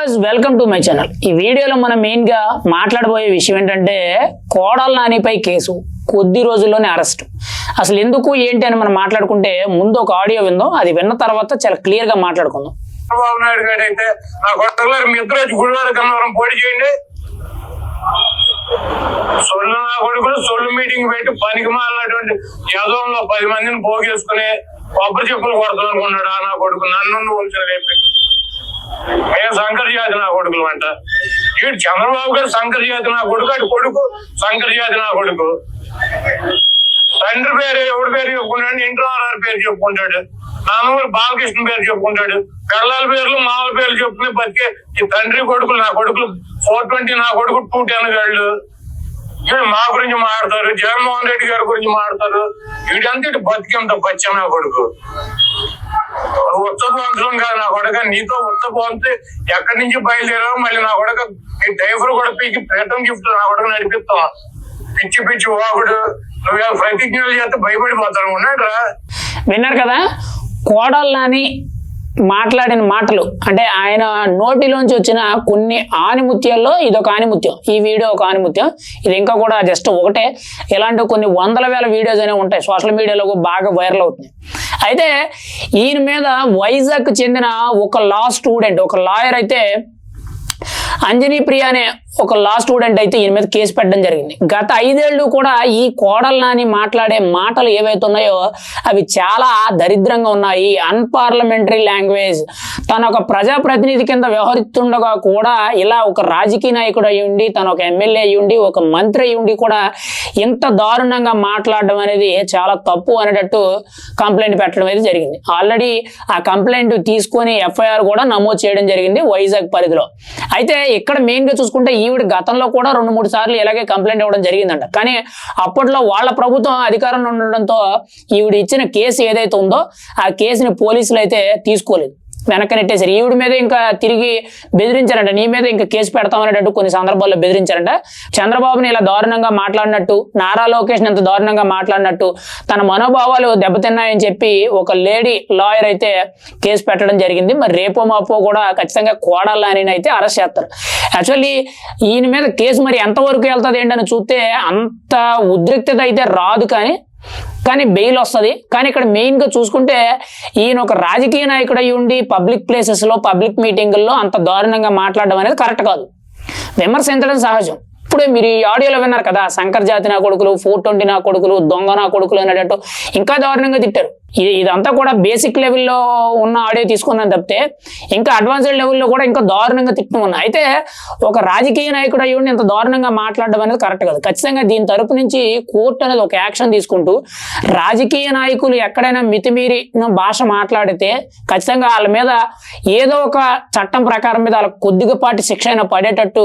Viewers welcome to my channel ఈ వీడియోలో మనం మెయిన్గా మాట్లాడబోయే విషయం ఏంటంటే కోడల నానిపై కేసు కొద్ది రోజుల్లోనే అరెస్ట్. అసలు ఎందుకు ఏంటి అని మనం మాట్లాడుకుంటే ముందు ఒక ఆడియో విందాం. అది విన్న తర్వాత చాలా క్లియర్గా మాట్లాడుకుందాం. చంద్రబాబు నాయుడు గారు అయితే నా కొట్టగారు మీ ఇద్దరు వచ్చి గుడివాడ కన్నవరం పోటీ చేయండి. సొల్లు నా కొడుకులు సొల్లు మీటింగ్ పెట్టి పనికి మాలినటువంటి యదంలో పది మందిని పోగేసుకుని కొబ్బరి చెప్పులు కొడతానుకున్నాడు ఆ నా కొడుకు. నన్ను ఉంచిన రేపు? మేము శంకర్ జాతి నా కొడుకులు అంట. ఈ చంద్రబాబు గారు శంకర్ జాతి నా కొడుకు అటు కొడుకు శంకర్ జాతి నా కొడుకు. తండ్రి పేరు ఎవడి పేరు చెప్పుకుంటాడు? ఇంటర్ పేరు చెప్పుకుంటాడు. నాన్నగారు బాలకృష్ణ పేరు చెప్పుకుంటాడు. పిల్లల పేర్లు మామూలు పేర్లు చెప్పుకుని బతికే ఈ తండ్రి కొడుకులు నా కొడుకులు ఫోర్ ట్వంటీ నా కొడుకు టూ టెన్ గాళ్ళు. మా గురించి మాట్లాడతారు జగన్మోహన్ రెడ్డి గారి గురించి మాట్లాడతారు. వీటంతటి ఇటు బతికేంత బచ్చా నా కొడుకు. ఉత్తపోంతరం కాదు కొడక నీతో ఉత్తపోంతే ఎక్కడి నుంచి బయలుదేరావు? మళ్ళీ నా కొడక డ్రైవర్ కూడా పీకి ప్రేతం గిఫ్ట్ నా కొడక నడిపిస్తాం పిచ్చి పిచ్చి వాగుడు. నువ్వు ప్రతిజ్ఞలు చేస్తే భయపడిపోతాను ఉన్నాడు రా విన్నారు కదా? కోడల మాట్లాడిన మాటలు. అంటే ఆయన నోటిలోంచి వచ్చిన కొన్ని ఆనిముత్యాల్లో ఇది ఒక ఆనిముత్యం. ఈ వీడియో ఒక ఆనిముత్యం. ఇది ఇంకా కూడా జస్ట్ ఒకటే. ఇలాంటి కొన్ని వందల వేల వీడియోస్ అనేవి ఉంటాయి. సోషల్ మీడియాలో బాగా వైరల్ అవుతుంది అయితే ఈయన మీద వైజాగ్ చెందిన ఒక లా స్టూడెంట్ ఒక లాయర్ అయితే అంజనీ ప్రియ అనే ఒక లా స్టూడెంట్ అయితే ఈయన మీద కేసు పెట్టడం జరిగింది. గత ఐదేళ్ళు కూడా ఈ కోడల నాని మాట్లాడే మాటలు ఏవైతే ఉన్నాయో అవి చాలా దరిద్రంగా ఉన్నాయి. అన్పార్లమెంటరీ లాంగ్వేజ్ తన ఒక ప్రజాప్రతినిధి కింద వ్యవహరిస్తుండగా కూడా ఇలా ఒక రాజకీయ నాయకుడు అయి ఉండి తన ఒక ఎమ్మెల్యే అయి ఉండి ఒక మంత్రి అయి ఉండి కూడా ఇంత దారుణంగా మాట్లాడడం అనేది చాలా తప్పు అనేటట్టు కంప్లైంట్ పెట్టడం అయితే జరిగింది. ఆల్రెడీ ఆ కంప్లైంట్ తీసుకొని ఎఫ్ఐఆర్ కూడా నమోదు చేయడం జరిగింది వైజాగ్ పరిధిలో. అయితే ఇక్కడ మెయిన్గా చూసుకుంటే ఈవిడ గతంలో కూడా రెండు మూడు సార్లు ఇలాగే కంప్లైంట్ ఇవ్వడం జరిగిందంట. కానీ అప్పట్లో వాళ్ళ ప్రభుత్వం అధికారంలో ఉండడంతో ఈవిడ ఇచ్చిన కేసు ఏదైతే ఉందో ఆ కేసుని పోలీసులు అయితే తీసుకోలేదు. వెనక్కి నెట్టేశారు ఈవిడ మీద ఇంకా తిరిగి బెదిరించారంట నీ మీద ఇంకా కేసు పెడతామనేటట్టు కొన్ని సందర్భాల్లో బెదిరించారంట చంద్రబాబుని ఇలా దారుణంగా మాట్లాడినట్టు నారా లోకేష్ ఎంత దారుణంగా మాట్లాడినట్టు తన మనోభావాలు దెబ్బతిన్నాయని చెప్పి ఒక లేడీ లాయర్ అయితే కేసు పెట్టడం జరిగింది. మరి రేపో మాపో కూడా ఖచ్చితంగా కోడాలని అయితే అరెస్ట్ చేస్తారు. యాక్చువల్లీ ఈయన మీద కేసు మరి ఎంతవరకు వెళ్తుంది ఏంటని చూస్తే అంత ఉద్రిక్తత అయితే రాదు కానీ కానీ బెయిల్ వస్తుంది. కానీ ఇక్కడ మెయిన్గా చూసుకుంటే ఈయన ఒక రాజకీయ నాయకుడు అయి ఉండి పబ్లిక్ ప్లేసెస్లో పబ్లిక్ మీటింగుల్లో అంత దారుణంగా మాట్లాడడం అనేది కరెక్ట్ కాదు. విమర్శించడం సహజం. ఇప్పుడే మీరు ఈ ఆడియోలో విన్నారు కదా శంకర్ జాతి నా కొడుకులు ఫోర్ ట్వంటీ నా కొడుకులు దొంగ నా కొడుకులు అనేటట్టు. ఇంకా దారుణంగా తిట్టారు. ఇది ఇదంతా కూడా బేసిక్ లెవెల్లో ఉన్న ఆడియో తీసుకున్నాను తప్పితే ఇంకా అడ్వాన్స్డ్ లెవెల్లో కూడా ఇంకా దారుణంగా తిట్టడం ఉన్నాయి అయితే ఒక రాజకీయ నాయకుడు అయ్యుండి ఇంత దారుణంగా మాట్లాడడం అనేది కరెక్ట్ కాదు. ఖచ్చితంగా దీని తరపు నుంచి కోర్టు అనేది ఒక యాక్షన్ తీసుకుంటూ రాజకీయ నాయకులు ఎక్కడైనా మితిమీరి భాష మాట్లాడితే ఖచ్చితంగా వాళ్ళ మీద ఏదో ఒక చట్టం ప్రకారం మీద వాళ్ళకి కొద్దిగపాటి శిక్ష అయినా పడేటట్టు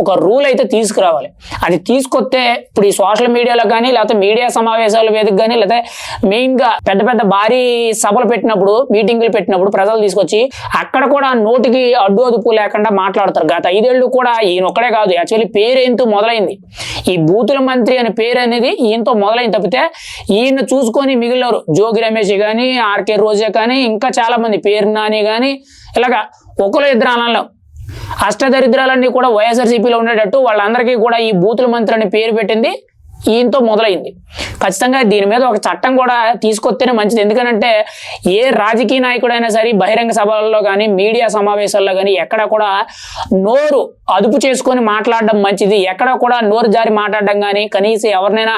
ఒక రూల్ అయితే తీసుకురావాలి. అది తీసుకొస్తే ఇప్పుడు ఈ సోషల్ మీడియాలో కానీ లేకపోతే మీడియా సమావేశాల వేదిక కానీ లేకపోతే మెయిన్గా పెద్ద పెద్ద భారీ సభలు పెట్టినప్పుడు మీటింగులు పెట్టినప్పుడు ప్రజలు తీసుకొచ్చి అక్కడ కూడా నోటికి అడ్డు అదుపు లేకుండా మాట్లాడతారు. గత ఐదేళ్ళు కూడా ఈయన ఒక్కడే కాదు. యాక్చువల్లీ పేరు ఏంతో మొదలైంది. ఈ బూతుల మంత్రి అనే పేరు అనేది ఈయనతో మొదలైంది తప్పితే ఈయన చూసుకొని మిగిలినారు జోగి రమేష్ కానీ ఆర్కే రోజే కానీ ఇంకా చాలా మంది పేరు నాని కానీ ఇలాగా ఒకరు ఇద్దరు అనలో అష్టదరిద్రాలన్నీ కూడా వైఎస్ఆర్సీపీలో ఉండేటట్టు వాళ్ళందరికీ కూడా ఈ బూతుల మంత్రి అనే పేరు పెట్టింది. ఈయనతో మొదలైంది. ఖచ్చితంగా దీని మీద ఒక చట్టం కూడా తీసుకొస్తేనే మంచిది. ఎందుకంటే ఏ రాజకీయ నాయకుడైనా సరే బహిరంగ సభల్లో కానీ మీడియా సమావేశాల్లో కానీ ఎక్కడ కూడా నోరు అదుపు చేసుకొని మాట్లాడడం మంచిది. ఎక్కడ కూడా నోరు జారి మాట్లాడడం కానీ కనీసం ఎవరినైనా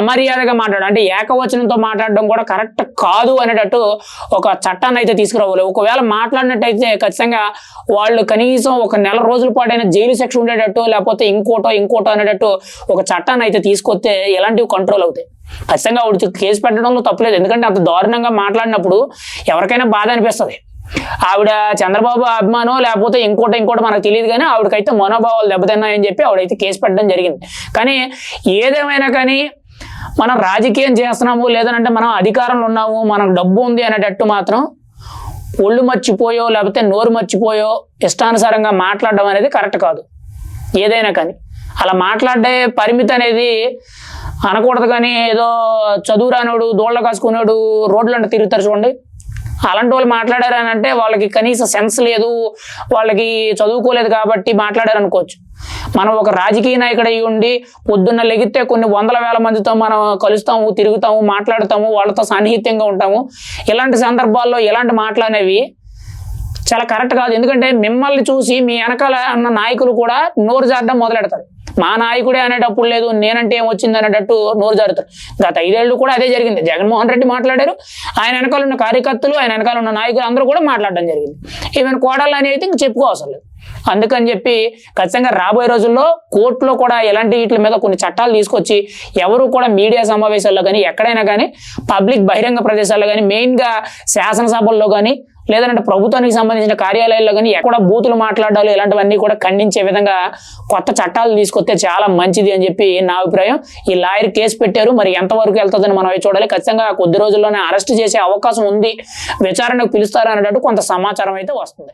అమర్యాదగా మాట్లాడడం అంటే ఏకవచనంతో మాట్లాడడం కూడా కరెక్ట్ కాదు అనేటట్టు ఒక చట్టాన్ని అయితే తీసుకురావాలి. ఒకవేళ మాట్లాడినట్టయితే ఖచ్చితంగా వాళ్ళు కనీసం ఒక నెల రోజుల పాటైన జైలు శిక్ష ఉండేటట్టు లేకపోతే ఇంకోటో ఇంకోటో అనేటట్టు ఒక చట్టాన్ని అయితే తీసుకొస్తే ఎలాంటివి కంట్రోల్ అవుతాయి? ఖచ్చితంగా ఆవిడ కేసు పెట్టడంలో తప్పులేదు ఎందుకంటే అంత దారుణంగా మాట్లాడినప్పుడు ఎవరికైనా బాధ అనిపిస్తుంది. ఆవిడ చంద్రబాబు అభిమానం లేకపోతే ఇంకోటి ఇంకోటి మనకు తెలియదు కానీ ఆవిడకైతే మనోభావాలు దెబ్బతిన్నాయని చెప్పి ఆవిడైతే కేసు పెట్టడం జరిగింది. కానీ ఏదేమైనా కానీ మనం రాజకీయం చేస్తున్నాము లేదనంటే మనం అధికారంలో ఉన్నాము మనకు డబ్బు ఉంది అనేటట్టు మాత్రం ఒళ్ళు మర్చిపోయో లేకపోతే నోరు మర్చిపోయో ఇష్టానుసారంగా మాట్లాడడం అనేది కరెక్ట్ కాదు. ఏదైనా కానీ. అలా మాట్లాడే పరిమితి అనేది అనకూడదు కానీ ఏదో చదువు రానోడు దోళ్ళ కాసుకునేవాడు రోడ్లంట తిరుగుతారు చూడండి. అలాంటి వాళ్ళు మాట్లాడారు అంటే వాళ్ళకి కనీస సెన్స్ లేదు వాళ్ళకి చదువుకోలేదు కాబట్టి మాట్లాడారనుకోవచ్చు. మనం ఒక రాజకీయ నాయకుడు అయి ఉండి పొద్దున్న లెగితే కొన్ని వందల వేల మందితో మనం కలుస్తాము తిరుగుతాము మాట్లాడతాము వాళ్ళతో సాన్నిహిత్యంగా ఉంటాము. ఇలాంటి సందర్భాల్లో ఇలాంటి మాటలనేవి చాలా కరెక్ట్ కాదు. ఎందుకంటే మిమ్మల్ని చూసి మీ వెనకాల ఉన్న నాయకులు కూడా నోరు జారడం మొదలెడతారు. మా నాయకుడే అనేటప్పుడు లేదు నేనంటే ఏం వచ్చింది అనేటట్టు నోరు జారుతారు. గత ఐదేళ్ళు కూడా అదే జరిగింది. జగన్మోహన్ రెడ్డి మాట్లాడారు. ఆయన వెనకాల ఉన్న కార్యకర్తలు ఆయన వెనకాల ఉన్న నాయకులు అందరూ కూడా మాట్లాడడం జరిగింది. ఈవెన్ కోడళ్ళు అనేది ఇంక చెప్పుకోవసరం లేదు. అందుకని చెప్పి ఖచ్చితంగా రాబోయే రోజుల్లో కోర్టులో కూడా ఎలాంటి వీటి మీద కొన్ని చట్టాలు తీసుకొచ్చి ఎవరు కూడా మీడియా సమావేశాల్లో కానీ ఎక్కడైనా కానీ పబ్లిక్ బహిరంగ ప్రదేశాల్లో కానీ మెయిన్గా శాసనసభల్లో కానీ లేదంటే ప్రభుత్వానికి సంబంధించిన కార్యాలయాల్లో కానీ ఎక్కడ బూతులు మాట్లాడాలి ఇలాంటివన్నీ కూడా ఖండించే విధంగా కొత్త చట్టాలు తీసుకొస్తే చాలా మంచిది అని చెప్పి నా అభిప్రాయం. ఈ లాయర్ కేసు పెట్టారు. మరి ఎంతవరకు వెళ్తుందని మనం అవి చూడాలి. ఖచ్చితంగా కొద్ది రోజుల్లోనే అరెస్ట్ చేసే అవకాశం ఉంది. విచారణకు పిలుస్తారు అనేటట్టు కొంత సమాచారం అయితే వస్తుంది.